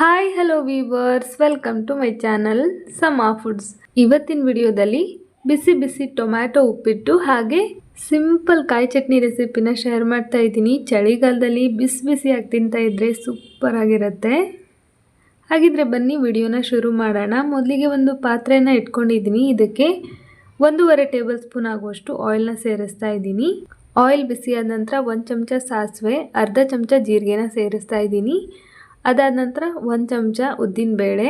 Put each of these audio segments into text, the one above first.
Hi hello viewers welcome to my channel Sama foods ಇವತ್ತಿನ ವಿಡಿಯೋದಲ್ಲಿ ಬಿಸಿ ಬಿಸಿ tomato ಉಪ್ಪಿಟ್ಟು ಹಾಗೆ simple ಕಾಯಿ ಚಟ್ನಿ ರೆಸಿಪಿನ ಶೇರ್ ಮಾಡ್ತಾ ಇದ್ದೀನಿ. ಚಳಿಗಾಲದಲ್ಲಿ ಬಿಸಿ ಬಿಸಿಯಾಗಿ ತಿಂತಾ ಇದ್ರೆ ಸೂಪರ್ ಆಗಿರುತ್ತೆ. ಹಾಗಿದ್ರೆ ಬನ್ನಿ ವಿಡಿಯೋನ ಶುರು ಮಾಡೋಣ. ಮೊದಲಿಗೆ ಒಂದು ಪಾತ್ರೆನ ಇಟ್ಕೊಂಡಿದ್ದೀನಿ. ಇದಕ್ಕೆ ಒಂದೂವರೆ ಟೇಬಲ್ ಸ್ಪೂನ್ ಆಗುವಷ್ಟು ಆಯಿಲ್ನ ಸೇರಿಸ್ತಾ ಇದ್ದೀನಿ. ಆಯಿಲ್ ಬಿಸಿಯಾದ ನಂತರ ಒಂದು ಚಮಚ ಸಾಸಿವೆ, ಅರ್ಧ ಚಮಚ ಜೀರಿಗೆನ ಸೇರಿಸ್ತಾ ಇದ್ದೀನಿ. ಅದಾದ ನಂತರ ಒಂದು ಚಮಚ ಉದ್ದಿನಬೇಳೆ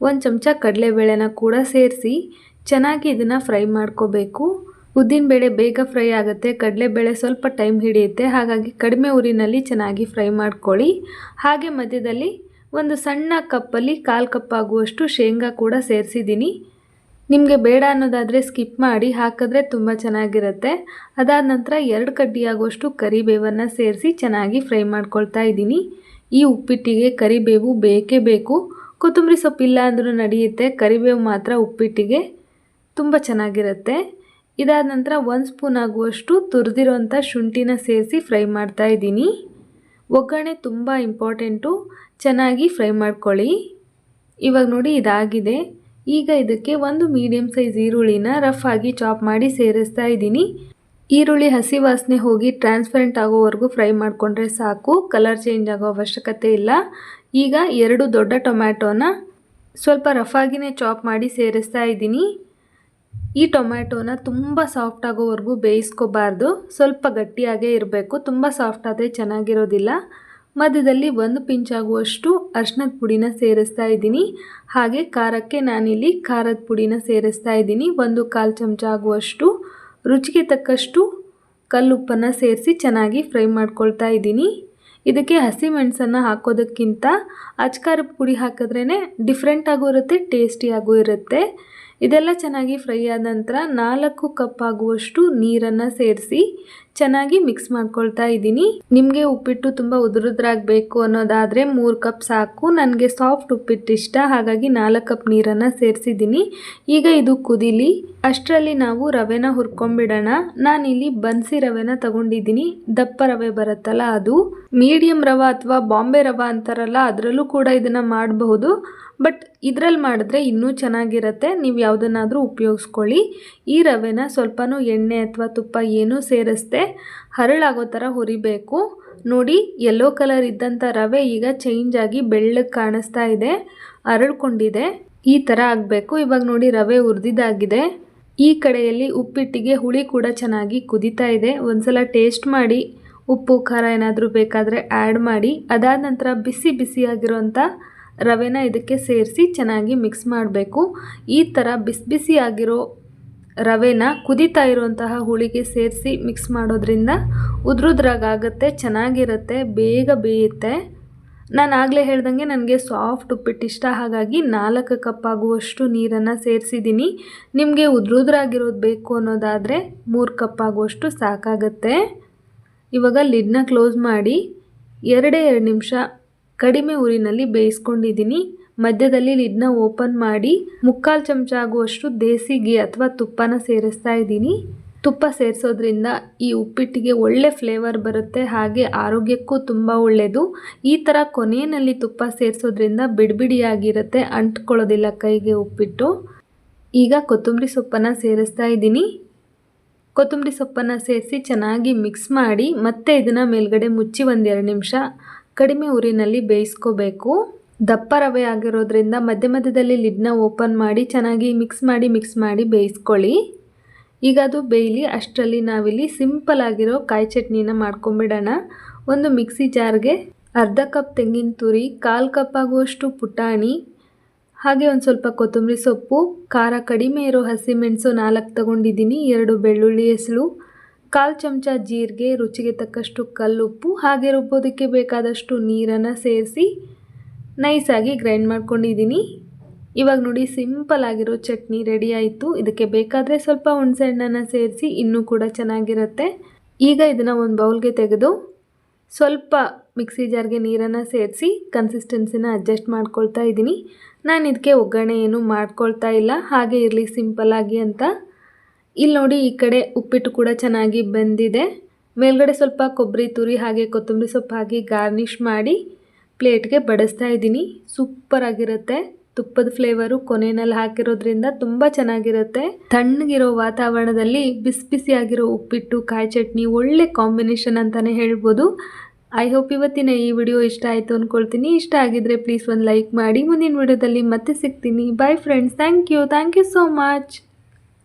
ಒಂದು ಚಮಚ ಕಡಲೆಬೇಳೆನ ಕೂಡ ಸೇರಿಸಿ ಚೆನ್ನಾಗಿ ಇದನ್ನು ಫ್ರೈ ಮಾಡ್ಕೋಬೇಕು. ಉದ್ದಿನಬೇಳೆ ಬೇಗ ಫ್ರೈ ಆಗುತ್ತೆ ಕಡಲೆಬೇಳೆ ಸ್ವಲ್ಪ ಟೈಮ್ ಹಿಡಿಯುತ್ತೆ, ಹಾಗಾಗಿ ಕಡಿಮೆ ಊರಿನಲ್ಲಿ ಚೆನ್ನಾಗಿ ಫ್ರೈ ಮಾಡ್ಕೊಳ್ಳಿ. ಹಾಗೆ ಮಧ್ಯದಲ್ಲಿ ಒಂದು ಸಣ್ಣ ಕಪ್ಪಲ್ಲಿ ಕಾಲು ಕಪ್ ಆಗುವಷ್ಟು ಶೇಂಗಾ ಕೂಡ ಸೇರಿಸಿದ್ದೀನಿ. ನಿಮಗೆ ಬೇಡ ಅನ್ನೋದಾದರೆ ಸ್ಕಿಪ್ ಮಾಡಿ, ಹಾಕಿದ್ರೆ ತುಂಬ ಚೆನ್ನಾಗಿರುತ್ತೆ. ಅದಾದ ನಂತರ ಎರಡು ಕಡ್ಡಿಯಾಗುವಷ್ಟು ಕರಿಬೇವನ್ನು ಸೇರಿಸಿ ಚೆನ್ನಾಗಿ ಫ್ರೈ ಮಾಡ್ಕೊಳ್ತಾ ಇದ್ದೀನಿ. ಈ ಉಪ್ಪಿಟ್ಟಿಗೆ ಕರಿಬೇವು ಬೇಕೇ ಬೇಕು. ಕೊತ್ತಂಬರಿ ಸೊಪ್ಪಿಲ್ಲ ಅಂದರೂ ನಡೆಯುತ್ತೆ. ಕರಿಬೇವು ಮಾತ್ರ ಉಪ್ಪಿಟ್ಟಿಗೆ ತುಂಬ ಚೆನ್ನಾಗಿರುತ್ತೆ. ಇದಾದ ನಂತರ ಒಂದು ಸ್ಪೂನ್ ಆಗುವಷ್ಟು ತುರಿದಿರೋಂಥ ಶುಂಠಿನ ಸೇರಿಸಿ ಫ್ರೈ ಮಾಡ್ತಾ ಇದ್ದೀನಿ. ಒಗ್ಗರಣೆ ತುಂಬ ಇಂಪಾರ್ಟೆಂಟು. ಚೆನ್ನಾಗಿ ಫ್ರೈ ಮಾಡ್ಕೊಳ್ಳಿ. ಇವಾಗ ನೋಡಿ ಇದಾಗಿದೆ. ಈಗ ಇದಕ್ಕೆ ಒಂದು ಮೀಡಿಯಮ್ ಸೈಜ್ ಈರುಳ್ಳಿನ ರಫ್ ಆಗಿ ಚಾಪ್ ಮಾಡಿ ಸೇರಿಸ್ತಾ ಇದ್ದೀನಿ. ಈರುಳ್ಳಿ, ಹಸಿ ವಾಸನೆ ಹೋಗಿ ಟ್ರಾನ್ಸ್ಪರೆಂಟ್ ಆಗೋವರೆಗೂ ಫ್ರೈ ಮಾಡಿಕೊಂಡ್ರೆ ಸಾಕು. ಕಲರ್ ಚೇಂಜ್ ಆಗೋ ಅವಶ್ಯಕತೆ ಇಲ್ಲ. ಈಗ ಎರಡು ದೊಡ್ಡ ಟೊಮ್ಯಾಟೋನ ಸ್ವಲ್ಪ ರಫಾಗಿನೇ ಚಾಪ್ ಮಾಡಿ ಸೇರಿಸ್ತಾ ಇದ್ದೀನಿ. ಈ ಟೊಮ್ಯಾಟೋನ ತುಂಬ ಸಾಫ್ಟ್ ಆಗೋವರೆಗೂ ಬೇಯಿಸ್ಕೋಬಾರ್ದು. ಸ್ವಲ್ಪ ಗಟ್ಟಿಯಾಗೇ ಇರಬೇಕು. ತುಂಬ ಸಾಫ್ಟ್ ಆದರೆ ಚೆನ್ನಾಗಿರೋದಿಲ್ಲ. ಮಧ್ಯದಲ್ಲಿ ಒಂದು ಪಿಂಚ್ ಆಗುವಷ್ಟು ಅರ್ಶಿನದ ಪುಡಿನ ಸೇರಿಸ್ತಾ ಇದ್ದೀನಿ. ಹಾಗೆ ಖಾರಕ್ಕೆ ನಾನಿಲ್ಲಿ ಖಾರದ ಪುಡಿನ ಸೇರಿಸ್ತಾ ಇದ್ದೀನಿ. ಒಂದು ಕಾಲು ಚಮಚ ಆಗುವಷ್ಟು. ರುಚಿಗೆ ತಕ್ಕಷ್ಟು ಕಲ್ಲುಪ್ಪನ್ನು ಸೇರಿಸಿ ಚೆನ್ನಾಗಿ ಫ್ರೈ ಮಾಡ್ಕೊಳ್ತಾ ಇದ್ದೀನಿ. ಇದಕ್ಕೆ ಹಸಿ ಮೆಣಸನ್ನು ಹಾಕೋದಕ್ಕಿಂತ ಅಚ್ಕಾರ ಪುಡಿ ಹಾಕಿದ್ರೇ ಡಿಫ್ರೆಂಟಾಗೂ ಇರುತ್ತೆ ಟೇಸ್ಟಿಯಾಗೂ ಇರುತ್ತೆ. ಇದೆಲ್ಲ ಚೆನ್ನಾಗಿ ಫ್ರೈ ಆದ ನಂತರ ನಾಲ್ಕು ಕಪ್ ಆಗುವಷ್ಟು ನೀರನ್ನು ಸೇರಿಸಿ ಚೆನ್ನಾಗಿ ಮಿಕ್ಸ್ ಮಾಡ್ಕೊಳ್ತಾ ಇದ್ದೀನಿ. ನಿಮಗೆ ಉಪ್ಪಿಟ್ಟು ತುಂಬ ಉದುರುದ್ರಾಗಬೇಕು ಅನ್ನೋದಾದರೆ ಮೂರು ಕಪ್ ಸಾಕು. ನನಗೆ ಸಾಫ್ಟ್ ಉಪ್ಪಿಟ್ಟು ಇಷ್ಟ, ಹಾಗಾಗಿ ನಾಲ್ಕು ಕಪ್ ನೀರನ್ನು ಸೇರಿಸಿದ್ದೀನಿ. ಈಗ ಇದು ಕುದಿಲಿ. ಅಷ್ಟರಲ್ಲಿ ನಾವು ರವೆನ ಹುರ್ಕೊಂಬಿಡೋಣ ನಾನಿಲ್ಲಿ ಬನ್ಸಿ ರವೆನ ತಗೊಂಡಿದ್ದೀನಿ. ದಪ್ಪ ರವೆ ಬರುತ್ತಲ್ಲ ಅದು. ಮೀಡಿಯಂ ರವೆ ಅಥವಾ ಬಾಂಬೆ ರವೆ ಅಂತಾರಲ್ಲ, ಅದರಲ್ಲೂ ಕೂಡ ಇದನ್ನು ಮಾಡಬಹುದು. ಬಟ್ ಇದರಲ್ಲಿ ಮಾಡಿದ್ರೆ ಇನ್ನೂ ಚೆನ್ನಾಗಿರುತ್ತೆ. ನೀವು ಯಾವುದನ್ನಾದರೂ ಉಪಯೋಗಿಸ್ಕೊಳ್ಳಿ. ಈ ರವೆನ ಸ್ವಲ್ಪನೂ ಎಣ್ಣೆ ಅಥವಾ ತುಪ್ಪ ಏನೂ ಸೇರಿಸ್ದೆ ಹರಳಾಗೋ ಥರ ಹುರಿಬೇಕು. ನೋಡಿ ಯೆಲ್ಲೋ ಕಲರ್ ಇದ್ದಂಥ ರವೆ ಈಗ ಚೇಂಜ್ ಆಗಿ ಬೆಳ್ಳಗೆ ಕಾಣಿಸ್ತಾ ಇದೆ, ಅರಳ್ಕೊಂಡಿದೆ. ಈ ಥರ ಆಗಬೇಕು. ಇವಾಗ ನೋಡಿ ರವೆ ಹುರಿದಿದ್ದಾಗಿದೆ. ಈ ಕಡೆಯಲ್ಲಿ ಉಪ್ಪಿಟ್ಟಿಗೆ ಹುಳಿ ಕೂಡ ಚೆನ್ನಾಗಿ ಕುದಿತಾ ಇದೆ. ಒಂದ್ಸಲ ಟೇಸ್ಟ್ ಮಾಡಿ, ಉಪ್ಪು, ಖಾರ ಏನಾದರೂ ಬೇಕಾದರೆ ಆ್ಯಡ್ ಮಾಡಿ. ಅದಾದ ನಂತರ ಬಿಸಿ ಬಿಸಿಯಾಗಿರೋಂಥ ರವೆನ ಇದಕ್ಕೆ ಸೇರಿಸಿ ಚೆನ್ನಾಗಿ ಮಿಕ್ಸ್ ಮಾಡಬೇಕು. ಈ ಥರ ಬಿಸಿ ಆಗಿರೋ ರವೆನ ಕುದಿತಾ ಇರುವಂತಹ ಹುಳಿಗೆ ಸೇರಿಸಿ ಮಿಕ್ಸ್ ಮಾಡೋದ್ರಿಂದ ಉದ್ರುದ್ರಾಗುತ್ತೆ ಚೆನ್ನಾಗಿರುತ್ತೆ, ಬೇಗ ಬೇಯುತ್ತೆ. ನಾನು ಆಗಲೇ ಹೇಳ್ದಂಗೆ ನನಗೆ ಸಾಫ್ಟ್ ಉಪ್ಪಿಟ್ಟು ಇಷ್ಟ, ಹಾಗಾಗಿ ನಾಲ್ಕು ಕಪ್ ಆಗುವಷ್ಟು ನೀರನ್ನು ಸೇರಿಸಿದ್ದೀನಿ ನಿಮಗೆ ಉದ್ರುದ್ರಾಗಿರೋದು ಬೇಕು ಅನ್ನೋದಾದರೆ ಮೂರು ಕಪ್ ಆಗುವಷ್ಟು ಸಾಕಾಗುತ್ತೆ. ಇವಾಗ ಲಿಡ್ನ ಕ್ಲೋಸ್ ಮಾಡಿ, ಎರಡೇ ಎರಡು ನಿಮಿಷ ಕಡಿಮೆ ಊರಿನಲ್ಲಿ ಬೇಯಿಸ್ಕೊಂಡಿದ್ದೀನಿ. ಮಧ್ಯದಲ್ಲಿ ಲಿಡ್ನ ಓಪನ್ ಮಾಡಿ, ಮುಕ್ಕಾಲು ಚಮಚ ಆಗುವಷ್ಟು ದೇಸಿ ಗೀ ಅಥವಾ ತುಪ್ಪನ ಸೇರಿಸ್ತಾ ಇದ್ದೀನಿ. ತುಪ್ಪ ಸೇರಿಸೋದ್ರಿಂದ ಈ ಉಪ್ಪಿಟ್ಟಿಗೆ ಒಳ್ಳೆ ಫ್ಲೇವರ್ ಬರುತ್ತೆ, ಹಾಗೆ ಆರೋಗ್ಯಕ್ಕೂ ತುಂಬ ಒಳ್ಳೆಯದು ಈ ಥರ ಕೊನೆಯಲ್ಲಿ ತುಪ್ಪ ಸೇರಿಸೋದ್ರಿಂದ ಬಿಡಿಬಿಡಿಯಾಗಿರುತ್ತೆ, ಅಂಟ್ಕೊಳ್ಳೋದಿಲ್ಲ ಕೈಗೆ ಉಪ್ಪಿಟ್ಟು. ಈಗ ಕೊತ್ತಂಬರಿ ಸೊಪ್ಪನ್ನು ಸೇರಿಸ್ತಾ ಇದ್ದೀನಿ. ಕೊತ್ತಂಬರಿ ಸೊಪ್ಪನ್ನು ಸೇರಿಸಿ ಚೆನ್ನಾಗಿ ಮಿಕ್ಸ್ ಮಾಡಿ, ಮತ್ತೆ ಇದನ್ನು ಮೇಲ್ಗಡೆ ಮುಚ್ಚಿ ಒಂದೆರಡು ನಿಮಿಷ ಕಡಿಮೆ ಊರಿನಲ್ಲಿ ಬೇಯಿಸ್ಕೋಬೇಕು. ದಪ್ಪ ರವೆ ಆಗಿರೋದ್ರಿಂದ ಮಧ್ಯ ಮಧ್ಯದಲ್ಲಿ ಲಿಡ್ನ ಓಪನ್ ಮಾಡಿ, ಚೆನ್ನಾಗಿ ಮಿಕ್ಸ್ ಮಾಡಿ ಮಿಕ್ಸ್ ಮಾಡಿ ಬೇಯಿಸ್ಕೊಳ್ಳಿ. ಈಗ ಅದು ಬೇಯಲಿ, ಅಷ್ಟರಲ್ಲಿ ನಾವಿಲ್ಲಿ ಸಿಂಪಲ್ ಆಗಿರೋ ಕಾಯಿ ಚಟ್ನಿನ ಮಾಡ್ಕೊಂಬಿಡೋಣ. ಒಂದು ಮಿಕ್ಸಿ ಜಾರ್ಗೆ ಅರ್ಧ ಕಪ್ ತೆಂಗಿನ ತುರಿ, ಕಾಲು ಕಪ್ ಆಗುವಷ್ಟು ಪುಟಾಣಿ, ಹಾಗೆ ಒಂದು ಸ್ವಲ್ಪ ಕೊತ್ತಂಬರಿ ಸೊಪ್ಪು, ಖಾರ ಕಡಿಮೆ ಇರೋ ಹಸಿಮೆಣಸು ನಾಲ್ಕು ತಗೊಂಡಿದ್ದೀನಿ, ಎರಡು ಬೆಳ್ಳುಳ್ಳಿ ಹೆಸಳು ಕಾಲು ಚಮಚ ಜೀರಿಗೆ, ರುಚಿಗೆ ತಕ್ಕಷ್ಟು ಕಲ್ಲುಪ್ಪು, ಹಾಗೆ ರುಬ್ಬೋದಕ್ಕೆ ಬೇಕಾದಷ್ಟು ನೀರನ್ನು ಸೇರಿಸಿ ನೈಸಾಗಿ ಗ್ರೈಂಡ್ ಮಾಡ್ಕೊಂಡಿದ್ದೀನಿ. ಇವಾಗ ನೋಡಿ, ಸಿಂಪಲ್ ಆಗಿರೋ ಚಟ್ನಿ ರೆಡಿ ಆಯಿತು. ಇದಕ್ಕೆ ಬೇಕಾದರೆ ಸ್ವಲ್ಪ ಹುಣಸೆಹಣ್ಣನ್ನು ಸೇರಿಸಿ ಇನ್ನೂ ಕೂಡ ಚೆನ್ನಾಗಿರುತ್ತೆ. ಈಗ ಇದನ್ನು ಒಂದು ಬೌಲ್ಗೆ ತೆಗೆದು ಸ್ವಲ್ಪ ಮಿಕ್ಸಿ ಜಾರ್ಗೆ ನೀರನ್ನು ಸೇರಿಸಿ ಕನ್ಸಿಸ್ಟೆನ್ಸಿನ ಅಡ್ಜಸ್ಟ್ ಮಾಡ್ಕೊಳ್ತಾ ಇದ್ದೀನಿ. ನಾನು ಇದಕ್ಕೆ ಒಗ್ಗರಣೆ ಏನು ಮಾಡ್ಕೊಳ್ತಾ ಇಲ್ಲ. ಹಾಗೆ ಇರಲಿ ಸಿಂಪಲ್ಲಾಗಿ ಅಂತ. ಇಲ್ಲಿ ನೋಡಿ ಈ ಕಡೆ ಉಪ್ಪಿಟ್ಟು ಕೂಡ ಚೆನ್ನಾಗಿ ಬಂದಿದೆ. ಮೇಲ್ಗಡೆ ಸ್ವಲ್ಪ ಕೊಬ್ಬರಿ, ತುರಿ ಹಾಗೆ ಕೊತ್ತಂಬರಿ ಸೊಪ್ಪು ಹಾಕಿ ಗಾರ್ನಿಷ್ ಮಾಡಿ ಪ್ಲೇಟ್ಗೆ ಬಡಿಸ್ತಾ ಇದ್ದೀನಿ. ಸೂಪರ್ ಆಗಿರುತ್ತೆ. ತುಪ್ಪದ ಫ್ಲೇವರು ಕೊನೆಯಲ್ಲಿ ಹಾಕಿರೋದ್ರಿಂದ ತುಂಬ ಚೆನ್ನಾಗಿರುತ್ತೆ. ತಣ್ಣಗಿರೋ ವಾತಾವರಣದಲ್ಲಿ ಬಿಸಿ ಬಿಸಿಯಾಗಿರೋ ಉಪ್ಪಿಟ್ಟು, ಕಾಯಿ ಚಟ್ನಿ ಒಳ್ಳೆ ಕಾಂಬಿನೇಷನ್ ಅಂತಲೇ ಹೇಳ್ಬೋದು. ಐ ಹೋಪ್ ಇವತ್ತಿನ ಈ ವಿಡಿಯೋ ಇಷ್ಟ ಆಯಿತು ಅಂದ್ಕೊಳ್ತೀನಿ ಇಷ್ಟ ಆಗಿದ್ರೆ ಪ್ಲೀಸ್ ಒಂದು ಲೈಕ್ ಮಾಡಿ. ಮುಂದಿನ ವಿಡಿಯೋದಲ್ಲಿ ಮತ್ತೆ ಸಿಗ್ತೀನಿ. Bye friends thank you thank you so much